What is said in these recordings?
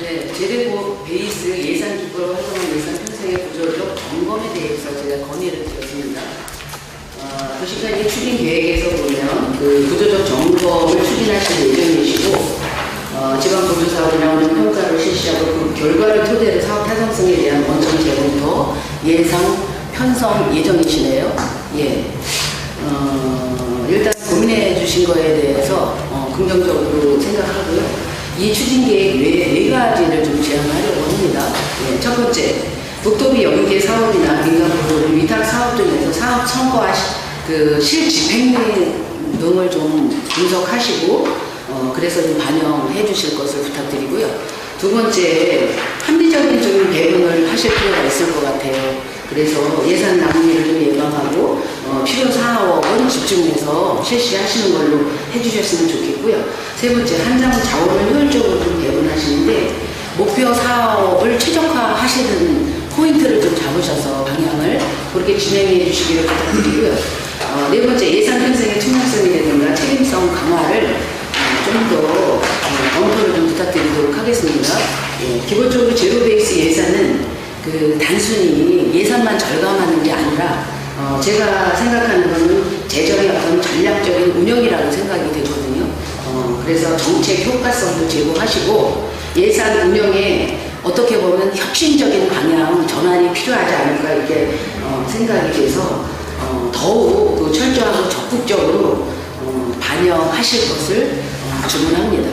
네, 재래고 베이스 예산 기부로 활동한 예산 편성의 구조적 점검에 대해서 제가 건의를 드렸습니다. 어, 도시관리 추진 계획에서 보면 그 구조적 점검을 추진하실 예정이시고 어, 지방 보조 사업을 나오는 평가를 실시하고 그 결과를 토대로 사업 타당성에 대한 원점 제공도 예상 편성 예정이시네요. 예. 어, 일단 고민해 주신 거에 대해서 어, 긍정적으로 생각하고요. 이 추진 계획 외에 네 가지를 좀 제안하려고 합니다. 예, 첫 번째, 국토비 연계 사업이나 민간 부분 위탁 사업 등에서 사업 성과 시- 그 실집행 등을 좀 분석하시고 어, 그래서 좀 반영해 주실 것을 부탁드리고요. 두 번째, 합리적인 좀 배분을 하실 필요가 있을 것 같아요. 그래서 예산 낭비를 좀 예방하고 어, 필요 사업은 집중해서 실시하시는 걸로 해주셨으면 좋겠고요. 세 번째, 한장 자원을 효율적으로 좀 배분하시는데 목표 사업을 최적화하시는 포인트를 좀 잡으셔서 방향을 그렇게 진행해 주시기를 부탁드리고요. 어, 네 번째, 예산 편성의 투명성이라든가 책임성 강화를 어, 좀더 검토를 좀 부탁드리도록 하겠습니다. 예, 기본적으로 제로 베이스 예산은 그 단순히 예산만 절감하는 게 아니라 어, 제가 생각하는 거는 재정의 어떤 전략적인 운영이라고 생각이 되거든요. 어, 그래서 정책 효과성도 제고하시고 예산 운영에 어떻게 보면 혁신적인 방향 전환이 필요하지 않을까 이렇게 어, 생각이 돼서 어, 더욱 그 철저하고 적극적으로 어, 반영하실 것을 어, 주문합니다.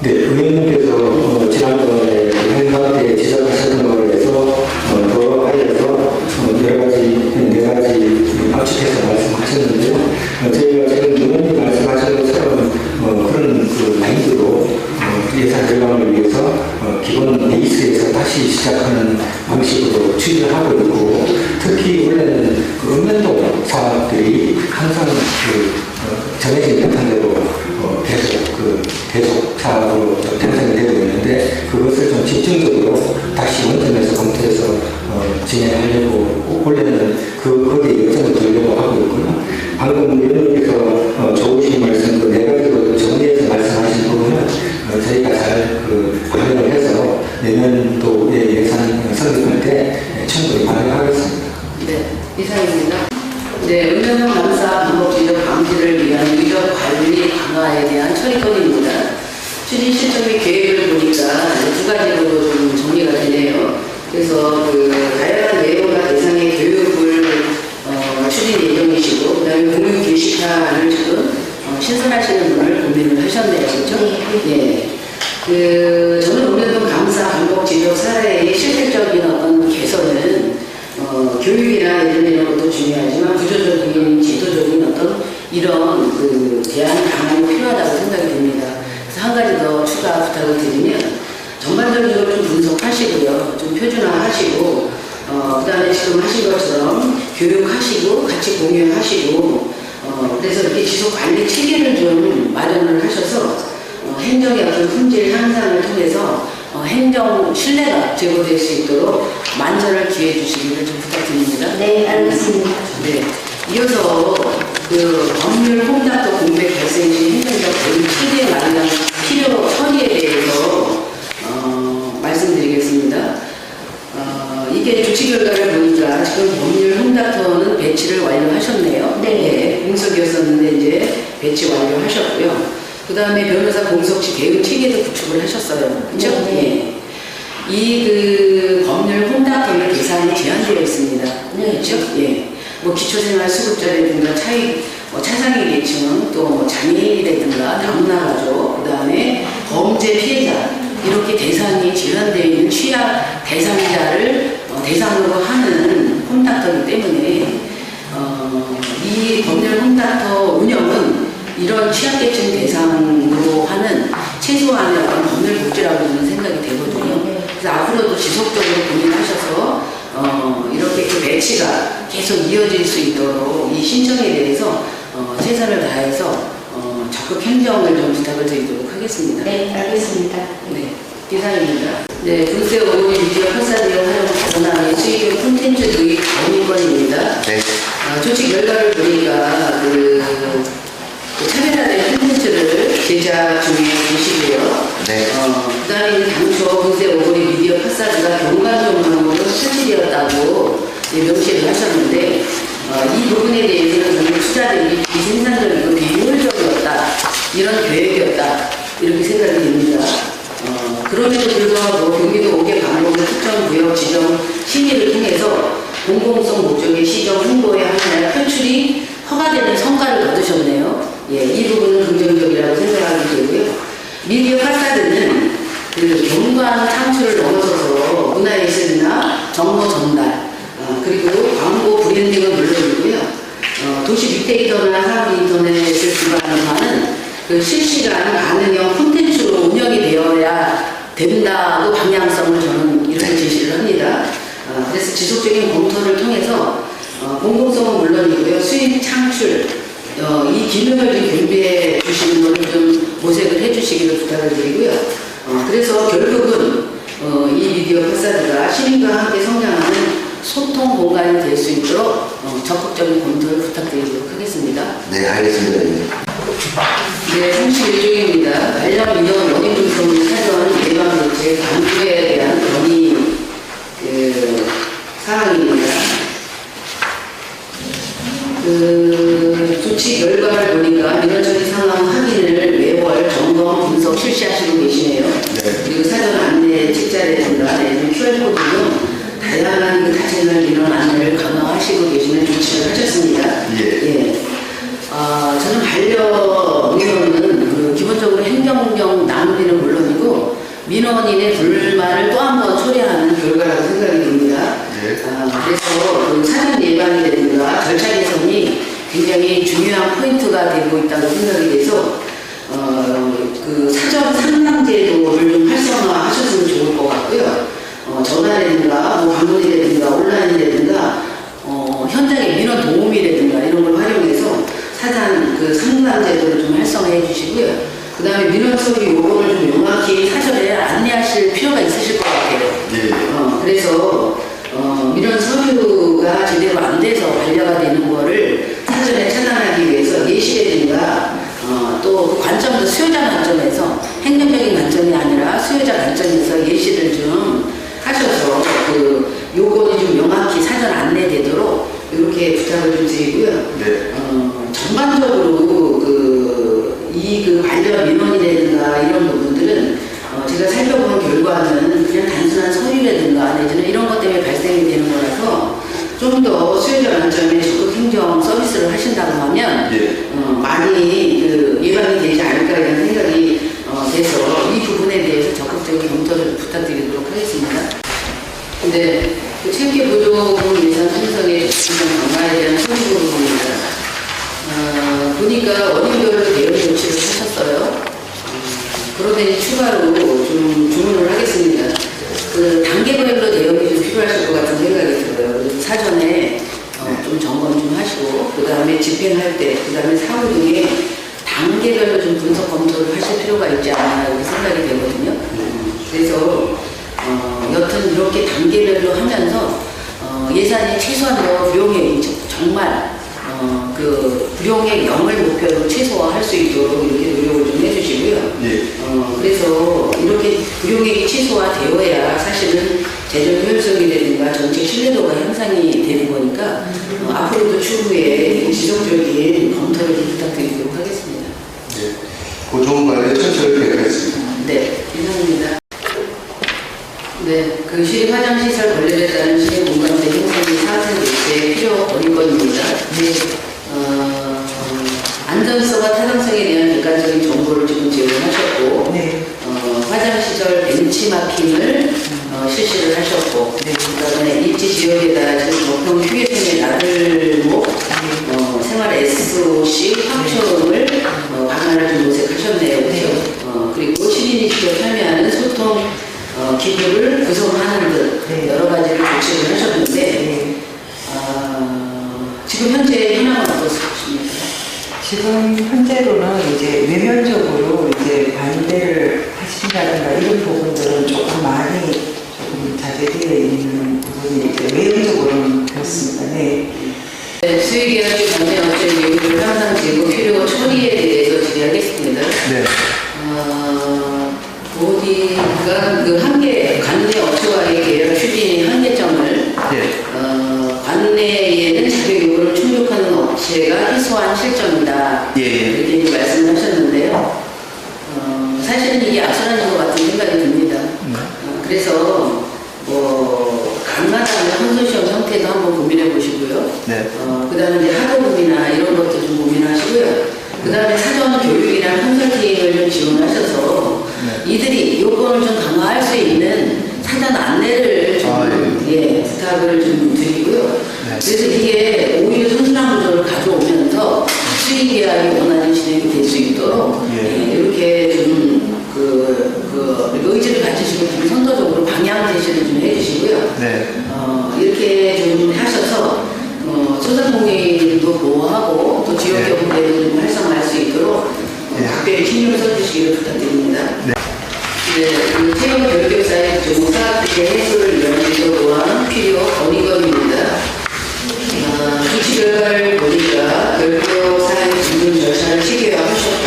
네, 의원님께서 어, 지난번에 그 행사 때 지적하셨던 거에 대해서 어, 더 하여서 어, 여러 가지, 네 가지 압축해서 말씀하셨는데요. 어, 저희가 지금 예산 절감을 위해서 어, 기본 베이스에서 다시 시작하는 방식으로 추진을 하고 있고 특히 원래는 그 읍면동 사업들이 항상 그 어, 정해진 패턴대로 어, 계속 그 계속 사업으로 좀 편성이 되고 있는데 그것을 좀 집중적으로 다시 원점에서 검토해서 어, 진행하려고 원래는 그 거기에 요청을 드리려고 하고 있고요. 방금 위원님께서 어, 좋으신 말씀 어, 저희가 잘그 반영을 해서 내년도에 예산 성립할 때 예, 충분히 반영하겠습니다. 네, 이상입니다. 네, 은연형 남사 방법 지적 방지를 위한 유적 관리 강화에 대한 처리건입니다. 추진 실적의 계획을 보니까 두 가지로 좀 정리가 되네요. 그래서 그 다양한 내용과 대상의 교육을 어, 추진 예정이시고, 그 다음에 공유 게시판을 지금 어, 신설하시는 분을 고민을 하셨네요. 그렇죠? 예. 그 저는 오늘도 감사 방법 지적 사례의 실질적인 어떤 개선은 어, 교육이나 이런 것도 중요하지만 구조적인 제도적인 어떤 이런 그 대안 방안이 필요하다고 생각이 됩니다. 그래서 한 가지 더 추가 부탁을 드리면 전반적으로 좀 분석하시고요, 좀 표준화하시고 어, 그 다음에 지금 하신 것처럼 교육하시고 같이 공유하시고 어, 그래서 이렇게 지속 관리 체계를 좀 마련을 하셔서 어, 행정의 어떤 품질 향상을 통해서 어, 행정 신뢰가 제고될 수 있도록 만전을 기해 주시기를 좀 부탁드립니다. 네, 알겠습니다. 네. 이어서 그 법률 혼잡도 공백 발생 시 행정적 대응 체계 마련 필요 처리에 대해서 어, 말씀드리겠습니다. 어, 이게 조치 결과를 보니까 지금 법률 혼잡터는 배치를 완료하셨네요. 네. 예, 공석이었었는데 이제 배치 완료하셨고요. 그 다음에 변호사 공석 시 대응 체계도 구축을 하셨어요. 그죠? 네. 예. 이그 법률 혼잡터는 계산이 제한되어 있습니다. 네. 그렇죠? 예. 뭐 기초생활 수급자라든가 차이, 뭐 차상위 계층, 또뭐 장애인이라든가 다문화 가족, 그 다음에 범죄 피해자 이렇게 대상이 제한되어 있는 취약 대상자를 어, 대상으로 하는 홈닥터이기 때문에 어, 이 법률 홈닥터 운영은 이런 취약계층 대상으로 하는 최소한의 어떤 법률 복지라고 저는 생각이 되거든요. 그래서 앞으로도 지속적으로 고민하셔서 어, 이렇게 그 배치가 계속 이어질 수 있도록 이 신청에 대해서 어, 최선을 다해서 어, 적극 행정을 좀 부탁을 드리도록 하겠습니다. 네, 알겠습니다. 네, 이상입니다. 네, 군세 오리 미디어 활용 전환의 수익의 콘텐츠 도입 권인권입니다. 네. 아, 조치 결과를 보니까 그, 그 차별화된 콘텐츠를 제작 중에 계시고요. 네. 어, 그 다음에 당초 국제 오거리 미디어 파사드가 경관종만으로 실질이었다고 예, 명시를 하셨는데 어, 이 부분에 대해서는 저는 투자들이 비생산적이고 비효율적이었다 이런 계획이었다 이렇게 생각이 됩니다. 어, 그럼에도 불구하고 경기도 5개 방법의 특정 구역 지정 심의를 통해서 공공성 목적의 시정 홍보에 하나의 표출이 허가되는 성과를 거두셨네요. 예, 이 부분은 긍정적이라고 생각하게 되고요. 미디어 파사드는 그 경관 창출을 넘어서서 문화예술이나 정보 전달, 어, 그리고 광고 브랜딩은 물론이고요. 어, 도시 빅데이터나 사업 인터넷을 기반으로 하는 그 실시간 반응형 콘텐츠로 운영이 되어야 된다고 방향성을 저는 이렇게 제시를 합니다. 어, 그래서 지속적인 검토를 통해서 어, 공공성은 물론이고요. 수익 창출, 어, 이 기능을 좀 겸비해 주시는 것을 좀 모색을 해 주시기를 부탁을 드리고요. 어, 그래서 결국은 어, 이 미디어 파사드가 시민과 함께 성장하는 소통 공간이 될 수 있도록 어, 적극적인 검토를 부탁드리도록 하겠습니다. 네, 알겠습니다. 예. 네, 31쪽입니다. 관련 민원 원인 분석 사전 예방 대책 강구에 대한 건의 그 사항입니다. 그 조치 결과를 보니까 민원 처리 상황 확인을 매월 점검 분석 실시하시고 계시네요. 네. 그리고 사전 안내 책자라든가 내지는 QR코드 등 다양한 그 다채로운 민원 안내를 강화하시고 계시는 조치를 하셨습니다. 예. 예. 아, 저는 반려민원은 그 기본적으로 행정력 낭비는 물론이고 민원인의 불만을 또 한 번 초래하는 결과라고 생각이 듭니다. 예. 아, 그래서 그 사전 예방이라든가 절차 개선이 굉장히 중요한 포인트가 되고 있다고 생각이 돼서 어, 그 사전 상담제도를 좀 활성화하셨으면 좋을 것 같고요. 어, 전화라든가 뭐 방문이라든가 온라인이라든가 어, 현장의 민원 도우미라든가 이런 걸 활용해서 사전 그 상담 제도를 좀 활성화해 주시고요. 그 다음에 민원 서류 요건을 좀 명확히 사전에 안내하실 필요가 있으실 것 같아요. 예. 어, 그래서 어, 민원 서류가 제대로 안 돼서 반려가 되는 거를 사전에 차단하기 위해서 예시라든가 어, 또그 관점도 수요자 관점에서 행정적인 관점이 아니라 수요자 관점에서 예시를 좀 하셔서 그 요건이 좀 명확히 사전 안내되도록 이렇게 부탁을 좀 드리고요. 네. 어, 전반적으로 그, 이그 관련 민원이라든가 이런 부분들은 어, 제가 살펴본 결과는 그냥 단순한 서류라든가 내지는 이런 것 때문에 발생이 되는 거라서 좀 더 수요자 관점의 적극 행정 서비스를 하신다고 하면 예. 어, 많이 그 예방이 되지 않을까 이런 생각이 어, 돼서 적극적인 검토를 부탁드리도록 하겠습니다. 근데 그 체계 부족은 예산 편성의 중간 강화에 대한 소리 부분입니다. 어, 보니까 원인별로 대응 조치를 하셨어요. 음, 그러더니 추가로 좀 주문을 하겠습니다. 그 단계별로 대응이 좀 필요하실 것 같은 생각이 들어요. 사전에 어, 좀 점검 좀 하시고, 그 다음에 집행할 때, 그 다음에 사후 등에 단계별로 좀 분석 검토를 하실 필요가 있지 않나 이렇게 생각이 되거든요. 그래서 어, 여튼 이렇게 단계별로 하면서 어, 예산이 최소한으로 불용액이 저- 정말 어, 그 불용액 0을 목표로 최소화할 수 있도록 이렇게 노력을 좀 해주시고요. 예. 어, 그래서 이렇게 불용액이 최소화되어야 사실은 재정 효율성이라든가 정책 신뢰도가 향상이 되는 거니까 어, 앞으로도 추후에 지속적인 검토를 좀 부탁드리도록 하겠습니다. 예. 고정 관리 천천히 계획하겠습니다. 네, 이상입니다. 네, 그 시립 화장시설 관리에 따른 시립 공간대 형성이 사생 대체의 필요 권리권입니다. 네, 어, 안전성과 타당성에 대한 객관적인 정보를 지금 제공하셨고, 네. 어, 화장시설 벤치마킹을 어, 실시를 하셨고, 그다음에 입지 지역에다 지금 보통 휴게소의 나들목, 어, 생활 SOC 확충을 어, 방안을 좀 그리고 시민이 직접 참여하는 소통 어, 기구를 구성하는 등 네. 여러 가지를 조치를 하셨는데 네. 어, 지금 현재 현황은 어떻습니까? 지금 현재로는 이제 외면적으로 이제 반대를 하신다든가 이런 부분들은 조금 많이 조금 자제되어 있는 부분이 이제 외형적으로는 그렇습니다. 네. 네, 수의계약이 관련 어떤 예우를 향상되고 필요 처리에 대해서 질의하겠습니다. 네. 어, 우리가 그 한계 관내 업체와의 계약 추진 한계점을 예. 어, 관내에는 자격 요구를 충족하는 업체가 희소한 실정이다. 예, 예. 이렇게 이제 말씀을 하셨는데요. 어, 사실은 이게 악순환인 것 같은 생각이 듭니다. 어, 그래서 뭐 강간하는 컨소시엄 형태도 한번 고민해 보시고요. 네. 어, 그 다음에 이제 하도급이나 이런 것도 좀 고민하시고요. 그 다음에 사전 교육이나 컨설팅을 좀 지원하셔서 네. 요건을 좀 강화할 수 있는 위한 제도 또한 필요 어리건입니다. 어, 조치를 보니까 결국 사회 진행 절차를 체계화하셨고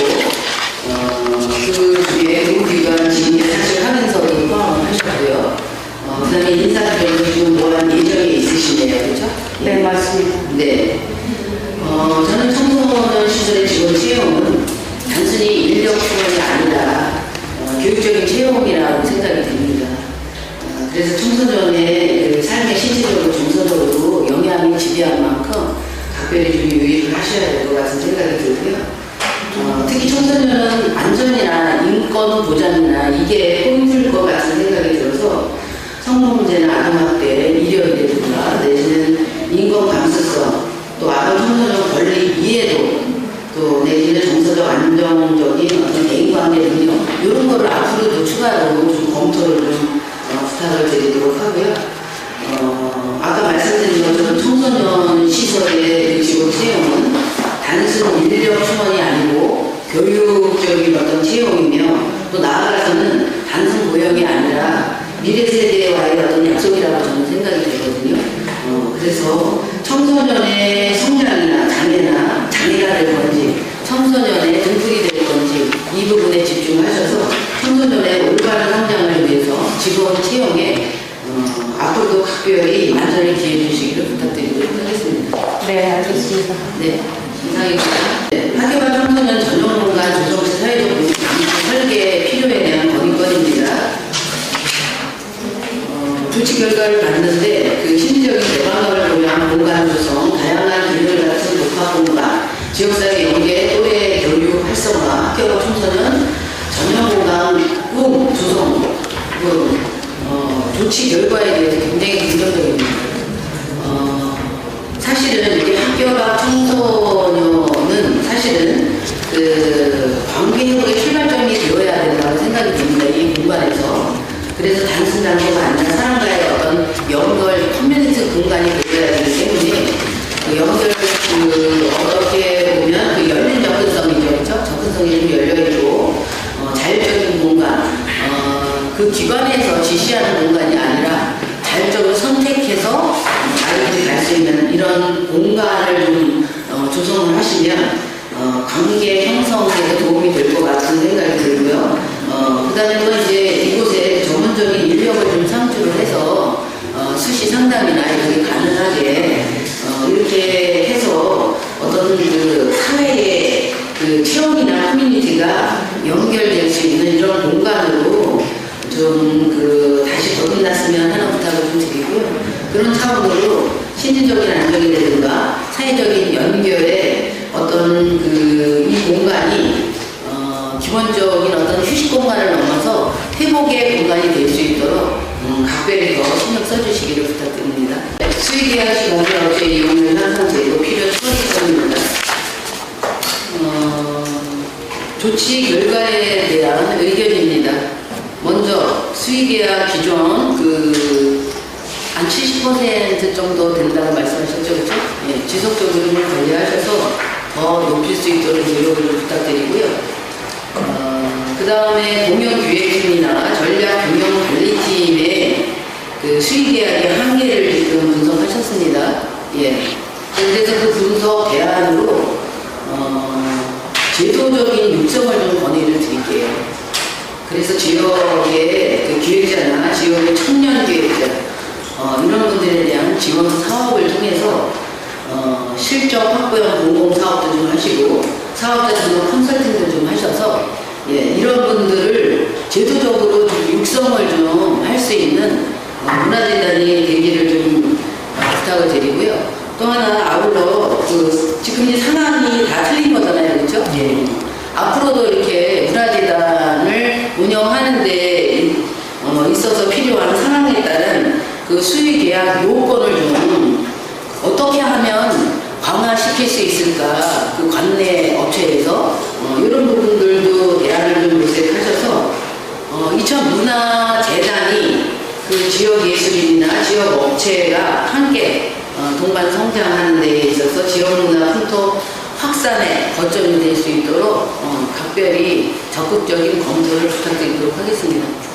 어, 그 중에 의무기관 진입 사실 하면서도 포함을 하셨고요. 어, 그 다음에 인사적으로 지금 뭐한 예정이 있으시네요. 그렇죠? 네, 맞습니다. 네. 어, 저는 청소년 시설의 직원 채용은 단순히 인력 충원이 아니라 어, 교육적인 채용이라고 생각이 듭니다. 각별히 만전을 기해 주시기를 부탁드리도록 하겠습니다. 네, 알겠습니다. 네, 이상입니다. 네, 학교와 청소년 전용 공간 조성 시 사회적 공간 설계 필요에 대한 건의건입니다. 어, 조치 결과를 봤는데 그 심리적인 개방감을 고려한 공간 조성, 다양한 기능을 갖춘 복합 공간, 지역사 조치 결과에 대해서 굉장히 긍정적입니다. 그 기관에서 지시하는 공간이 아니라 자율적으로 선택해서 아이들이 갈 수 있는 이런 공간을 좀 어, 조성을 하시면 어, 관계 형성에 도움이 될 것 같은 생각이 들고요. 어, 그 다음에 또 이제 이곳에 전문적인 인력을 좀 창출을 해서 어, 수시 상담이나 이런 게 가능하게 어, 이렇게 해서 어떤 그 사회의 그 체험이나 커뮤니티가 연결될 수 있는 이런 공간으로 좀 그 다시 거듭났으면 하는 부탁을 좀 드리고요. 그런 차원으로 심리적인 안정이라든가 사회적인 연결에 어떤 그 이 공간이 어, 기본적인 어떤 휴식 공간을 넘어서 회복의 공간이 될 수 있도록 음, 각별히 더 신경 써주시기를 부탁드립니다. 수의계약 시간에 어제 이용을 향상 제도 필요 처리점입니다. 어, 조치 결과에 대한 의견입니다. 수의계약 기존 그 한 70% 정도 된다고 말씀하셨죠, 그렇죠? 예, 지속적으로 좀 관리하셔서 더 높일 수 있도록 노력을 좀 부탁드리고요. 어, 그 다음에 공연기획팀이나 전략경영관리팀의 그 수의계약의 한계를 지금 분석하셨습니다. 예. 그래서 그 분석 대안으로 어, 제도적인 육성을 좀 건의를 드릴게요. 그래서 지역의 그 기획자나 지역의 청년 기획자 어, 이런 분들에 대한 지원 사업을 통해서 어, 실적 확보형 공공 사업도 좀 하시고 사업자 등록 컨설팅도 좀 하셔서 예, 이런 분들을 제도적으로 좀 육성을 좀 할 수 있는 어, 문화재단이 되기를 좀 어, 부탁을 드리고요. 또 하나 아울러 그 지금 이 상황이 다 틀린 거잖아요, 그렇죠? 예. 앞으로도 이렇게 문화재단을 운영하는데 어, 있어서 필요한 상황에 따른 그 수의 계약 요건을 좀 어떻게 하면 강화시킬 수 있을까 그 관내 업체에서 어, 이런 부분들도 대안을 좀 모색하셔서 어, 이천 문화재단이 그 지역 예술인이나 지역 업체가 함께 어, 동반 성장하는 데 있어서 지역 문화 풍토 확산의 거점이 될 수 있도록 어, 각별히 적극적인 검토를 부탁드리도록 하겠습니다.